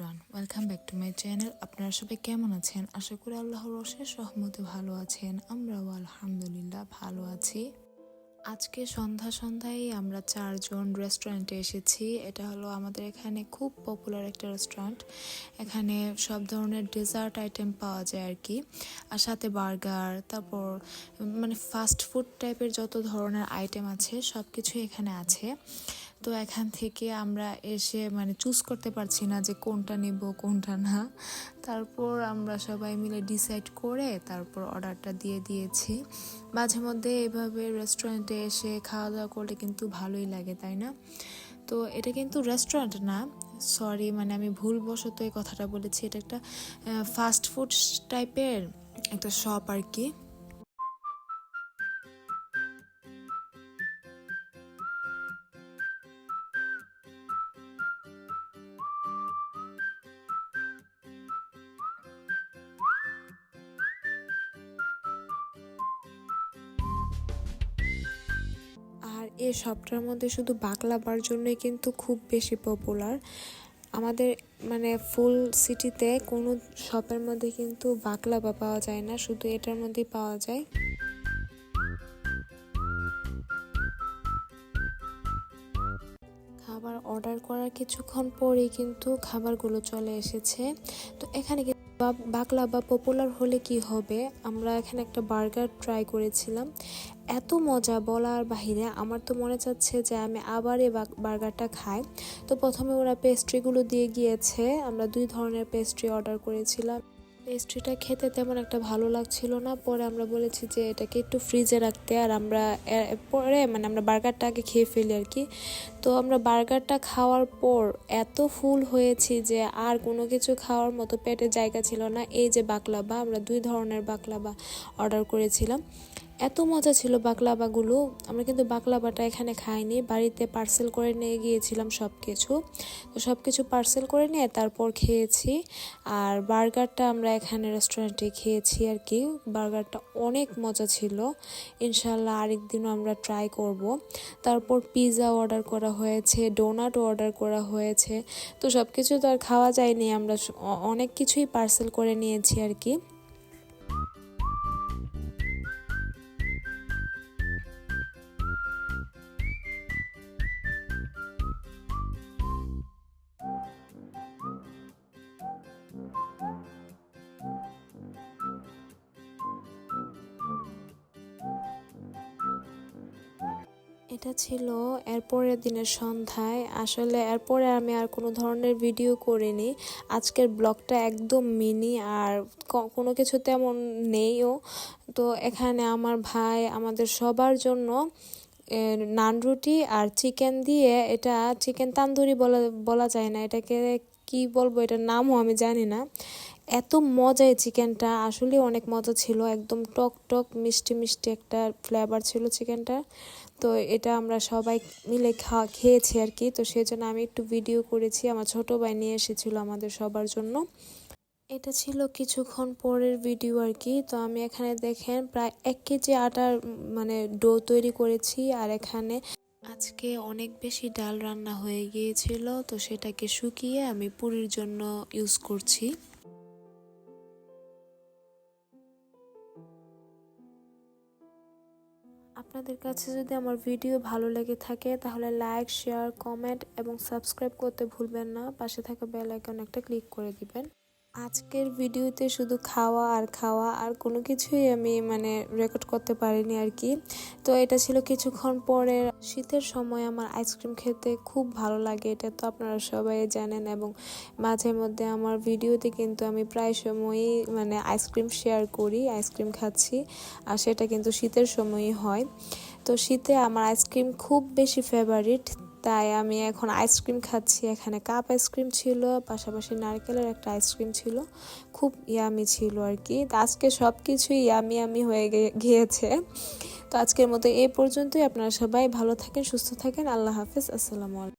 Welcome back to my channel. আপনারা সবাই কেমন আছেন? আশা করি আল্লাহর অশেষ রহমতে ভালো আছেন। আমরাও আলহামদুলিল্লাহ ভালো আছি। আজকে সন্ধ্যা সন্ধ্যায় আমরা চারজন রেস্টুরেন্টে এসেছি। এটা হলো আমাদের এখানে খুব পপুলার একটা রেস্টুরেন্ট এখানে সব ধরনের ডেজার্ট আইটেম পাওয়া যায় আর কি। আর সাথে বার্গার তারপর মানে ফাস্ট ফুড টাইপের যত ধরনের আইটেম আছে সব কিছুই এখানে আছে। তো এখান থেকে আমরা এসে মানে চুজ করতে পারছি না যে কোনটা নেব, কোনটা না। তারপর আমরা সবাই মিলে ডিসাইড করে তারপর অর্ডারটা দিয়ে দিয়েছি। মাঝে মধ্যে এভাবে রেস্টুরেন্টে এসে খাওয়া দাওয়া করলে কিন্তু ভালোই লাগে, তাই না? তো এটা কিন্তু রেস্টুরেন্ট না। সরি মানে আমি ভুলবশত এই কথাটা বলেছি। এটা একটা ফাস্ট ফুড টাইপের একটা শপ আর কি। এই শপটার মধ্যে শুধু বাকলাবার জন্যই কিন্তু খুব বেশি পপুলার আমাদের মানে ফুল সিটিতে কোনো শপের মধ্যে কিন্তু বাকলাবা পাওয়া যায় না, শুধু এটার মধ্যেই পাওয়া যায়। খাবার অর্ডার করার কিছুক্ষণ পরেই কিন্তু খাবারগুলো চলে এসেছে। তো এখানে বা- বাকলাবা পপুলার হলে কি হবে? আমরা এখানে একটা বার্গার ট্রাই করেছিলাম। এত মজা বলার বাহিরে আমার তো মনে চাচ্ছে যে আমি আবার এই বার্গারটা খাই। তো প্রথমে ওরা পেস্ট্রিগুলো দিয়ে গিয়েছে। আমরা দুই ধরনের পেস্ট্রি অর্ডার করেছিলাম। পেস্ট্রিটা খেতে তেমন একটা ভালো লাগছিল না। পরে আমরা বলেছি যে এটাকে একটু ফ্রিজে রাখতে আর আমরা পরে মানে আমরা বার্গারটা আগে খেয়ে ফেলি আর কি। তো আমরা বার্গারটা খাওয়ার পর এত ফুল হয়েছি যে আর কোনো কিছু খাওয়ার মতো পেটে জায়গা ছিল না। এই যে বাকলাবা, আমরা দুই ধরনের বাকলাবা অর্ডার করেছিলাম। এত মজা ছিল বাকলাবাগুলো। আমরা কিন্তু বাকলাবাটা এখানে খাইনি, বাড়িতে পার্সেল করে নিয়ে গিয়েছিলাম সব কিছু তো সব কিছু পার্সেল করে নিয়ে তারপর খেয়েছি। আর বার্গারটা আমরা এখানে রেস্টুরেন্টে খেয়েছি আর কি। বার্গারটা অনেক মজা ছিল। ইনশাল্লাহ আরেকদিনও আমরা ট্রাই করব। তারপর পিৎজা অর্ডার করা হয়েছে ডোনাট অর্ডার করা হয়েছে। তো সব কিছু তো আর খাওয়া যায়নি, আমরা অনেক কিছুই পার্সেল করে নিয়েছি আর কি। এটা ছিল এরপরের দিনের সন্ধ্যায়। আসলে এরপরে আমি আর কোনো ধরনের ভিডিও করিনি। আজকের ব্লগটা একদম মিনি আর কোনো কিছু তেমন নেইও। তো এখানে আমার ভাই আমাদের সবার জন্য নান রুটি আর চিকেন দিয়ে এটা চিকেন তান্দুরি বলা বলা যায় না। এটাকে কি বলব, এটার নামও আমি জানি না। এত মজা এই চিকেনটা আসলে অনেক মজা ছিল। একদম টক টক মিষ্টি মিষ্টি একটা ফ্লেভার ছিল চিকেনটা তো এটা আমরা সবাই মিলে খা, খেয়েছি আর কি। তো সেই জন্য আমি একটু ভিডিও করেছি। আমার ছোট ভাই নিয়ে এসেছিল আমাদের সবার জন্য। এটা ছিল কিছুক্ষণ পরের ভিডিও আর কি। তো আমি এখানে দেখেন প্রায় এক কেজি আটার মানে ডো তৈরি করেছি আর এখানে আজকে অনেক বেশি ডাল রান্না হয়ে গিয়েছিল। তো সেটাকে শুকিয়ে আমি পুরির জন্য ইউজ করছি। আপনাদের কাছে যদি আমার ভিডিও ভালো লেগে থাকে, তাহলে লাইক, শেয়ার, কমেন্ট এবং সাবস্ক্রাইব করতে ভুলবেন না। পাশে থাকা বেল আইকন একটা ক্লিক করে দিবেন। আজকের ভিডিওতে শুধু খাওয়া আর খাওয়া আর কোনো কিছুই আমি মানে রেকর্ড করতে পারিনি আর কি। তো এটা ছিল কিছুক্ষণ পরে শীতের সময় আমার আইসক্রিম খেতে খুব ভালো লাগে, এটা তো আপনারা সবাই জানেন এবং মাঝে মধ্যে আমার ভিডিওতে কিন্তু আমি প্রায় সময়ই মানে আইসক্রিম শেয়ার করি আইসক্রিম খাচ্ছি আর সেটা কিন্তু শীতের সময়ই হয়। তো শীতে আমার আইসক্রিম খুব বেশি ফেভারিট তাই আমি এখন আইসক্রিম খাচ্ছি। এখানে কাপ আইসক্রিম ছিল, পাশাপাশি নারকেলের একটা আইসক্রিম ছিল। খুব ইয়ামি ছিল আর কি। তো আজকে সব কিছুই ইয়ামি ইয়ামি হয়ে গিয়েছে। তো আজকের মতো এ পর্যন্তই। আপনারা সবাই ভালো থাকেন, সুস্থ থাকেন। আল্লাহ হাফিজ। আসসালামু আলাইকুম।